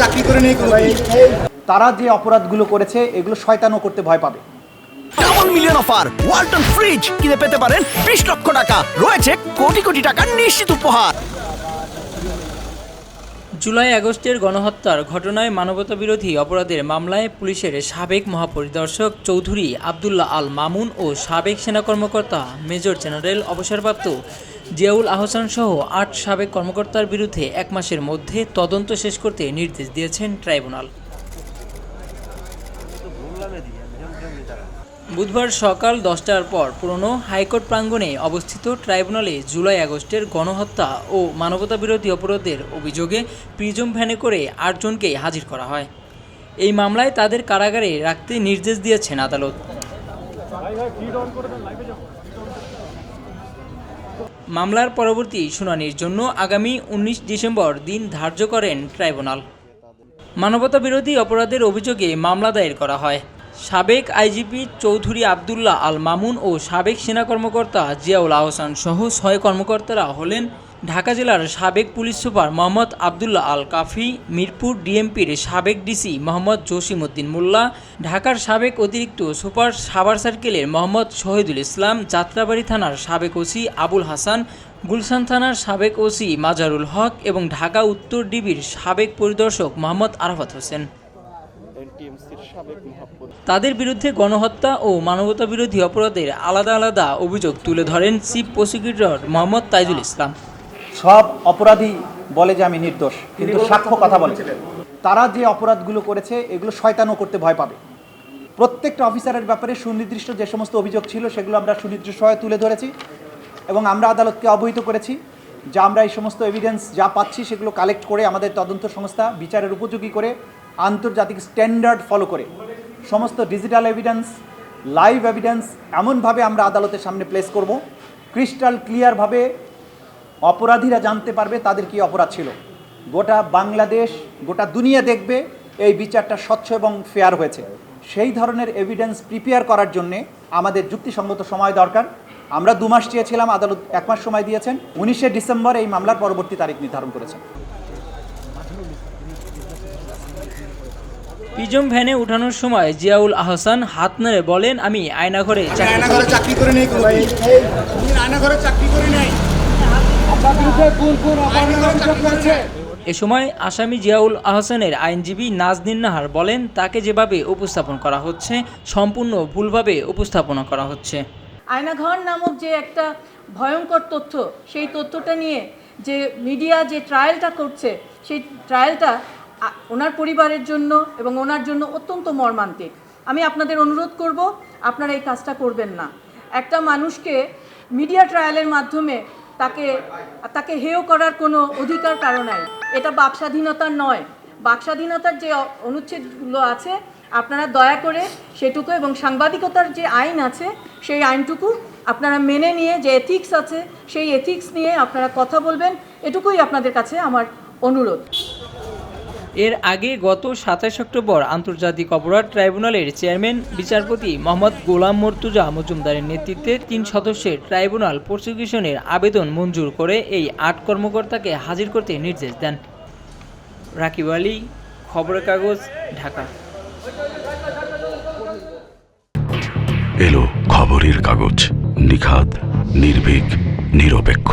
চাকরি করে নেই কোনো তারা যে অপরাধগুলো করেছে এগুলো শয়তানও করতে ভয় পাবে। Double million offer Walton fridge কিনে পেতে পারেন বিশ লক্ষ টাকা। রয়েছে কোটি কোটি টাকার নিশ্চিত উপহার। জুলাই আগস্টের গণহত্যার ঘটনায় মানবতাবিরোধী অপরাধের মামলায় পুলিশের সাবেক মহাপরিদর্শক চৌধুরী আবদুল্লাহ আল মামুন ও সাবেক সেনা কর্মকর্তা মেজর জেনারেল অবসরপ্রাপ্ত জিয়াউল আহসান সহ আট সাবেক কর্মকর্তার বিরুদ্ধে এক মাসের মধ্যে তদন্ত শেষ করতে নির্দেশ দিয়েছেন ট্রাইব্যুনাল। বুধবার সকাল দশটার পর পুরনো হাইকোর্ট প্রাঙ্গণে অবস্থিত ট্রাইব্যুনালে জুলাই আগস্টের গণহত্যা ও মানবতাবিরোধী অপরাধের অভিযোগে প্রিজম ভ্যানে করে আটজনকে হাজির করা হয়। এই মামলায় তাদের কারাগারে রাখতে নির্দেশ দিয়েছেন আদালত। মামলার পরবর্তী শুনানির জন্য আগামী উনিশ ডিসেম্বর দিন ধার্য করেন ট্রাইব্যুনাল। মানবতা বিরোধী অপরাধের অভিযোগে মামলা দায়ের করা হয়। সাবেক আইজিপি চৌধুরী আবদুল্লাহ আল মামুন ও সাবেক সেনা কর্মকর্তা জিয়াউল আহসান সহ ছয় কর্মকর্তারা হলেন ঢাকা জেলার সাবেক পুলিশ সুপার মোহাম্মদ আবদুল্লাহ আল কাফি মিরপুর ডিএমপির সাবেক ডিসি মোহাম্মদ জসিম উদ্দিন মোল্লা, ঢাকার সাবেক অতিরিক্ত সুপার সাভার সার্কেলের মোহাম্মদ শহীদুল ইসলাম, যাত্রাবাড়ি থানার সাবেক ওসি আবুল হাসান, গুলশান থানার সাবেক ওসি মাজারুল হক এবং ঢাকা উত্তর ডিবির সাবেক পরিদর্শক মোহাম্মদ আরাফাত হোসেন। তাদের বিরুদ্ধে গণহত্যা ও মানবতাবিরোধী অপরাধের আলাদা আলাদা অভিযোগ তুলে ধরেন চিফ প্রসিকিউটর মোহাম্মদ তাইজুল ইসলাম। সব অপরাধী বলে যে আমি নির্দোষ কিন্তু সাক্ষ্য কথা বলে তারা যে অপরাধগুলো করেছে এগুলো শয়তানও করতে ভয় পাবে। প্রত্যেকটা অফিসারের ব্যাপারে সুনির্দিষ্ট যে সমস্ত অভিযোগ ছিল সেগুলো আমরা সুনির্দিষ্টভাবে তুলে ধরেছি এবং আমরা আদালতকে অবহিত করেছি। যা আমরা এই সমস্ত এভিডেন্স যা পাচ্ছি সেগুলো কালেক্ট করে আমাদের তদন্ত সংস্থা বিচারের উপযোগী করে আন্তর্জাতিক স্ট্যান্ডার্ড ফলো করে। সমস্ত ডিজিটাল এভিডেন্স লাইভ এভিডেন্স এমনভাবে আমরা আদালতের সামনে প্লেস করব। ক্রিস্টাল ক্লিয়ারভাবে অপরাধীরা জানতে পারবে তাদের কি অপরাধ ছিল। গোটা বাংলাদেশ গোটা দুনিয়া দেখবে এই বিচারটা স্বচ্ছ এবং ফেয়ার হয়েছে। সেই ধরনের এভিডেন্স প্রিপেয়ার করার জন্যে আমাদের যুক্তিসঙ্গত সময় দরকার। আমরা দু মাস চেয়েছিলাম আদালত এক মাস সময় দিয়েছেন। উনিশে ডিসেম্বর এই মামলার পরবর্তী তারিখ নির্ধারণ করেছেন। পিজম ভ্যানে উঠানোর সময় জিয়াউল আহসান হাত নেড়ে বলেন আমি আয়নাঘরে চাকরি আয়না ঘরে চাকরি করে নেই কোনো তুমি আয়না ঘরে চাকরি করে নেই। এ সময় আসামি জিয়াউল আহসানের আইনজীবী নাজনীন নাহার বলেন, তাকে যেভাবে উপস্থাপন করা হচ্ছে, সম্পূর্ণ ভুলভাবে উপস্থাপনা করা হচ্ছে। আয়নাঘর নামক যে একটা ভয়ঙ্কর তথ্য, সেই তথ্যটা নিয়ে যে মিডিয়া যে ট্রায়ালটা করছে, সেই ট্রায়ালটা ওনার পরিবারের জন্য এবং ওনার জন্য অত্যন্ত মর্মান্তিক। আমি আপনাদের অনুরোধ করব, আপনারা এই কাজটা করবেন না। একটা মানুষকে মিডিয়া ট্রায়ালের মাধ্যমে তাকে তাকে হেয় করার কোনো অধিকার কারও নাই। এটা বাকস্বাধীনতার নয়। বাকস্বাধীনতার যে অনুচ্ছেদগুলো আছে, আপনারা দয়া করে সেটুকু এবং সাংবাদিকতার যে আইন আছে, সেই আইনটুকু আপনারা মেনে নিয়ে যে এথিক্স আছে, সেই এথিক্স নিয়ে আপনারা কথা বলবেন, এটুকুই আপনাদের কাছে আমার অনুরোধ। এর আগে গত সাতাশ অক্টোবর আন্তর্জাতিক অপরাধ ট্রাইব্যুনালের চেয়ারম্যান, বিচারপতি মোহাম্মদ গোলাম মর্তুজা মজুমদারের নেতৃত্বে তিন সদস্যের ট্রাইব্যুনাল প্রসিকিউশনের আবেদন মঞ্জুর করে এই আট কর্মকর্তাকে হাজির করতে নির্দেশ দেন। রাকিব আলী খবরের কাগজ ঢাকা। এলো খবরের কাগজ, নিখাদ, নির্ভীক, নিরপেক্ষ।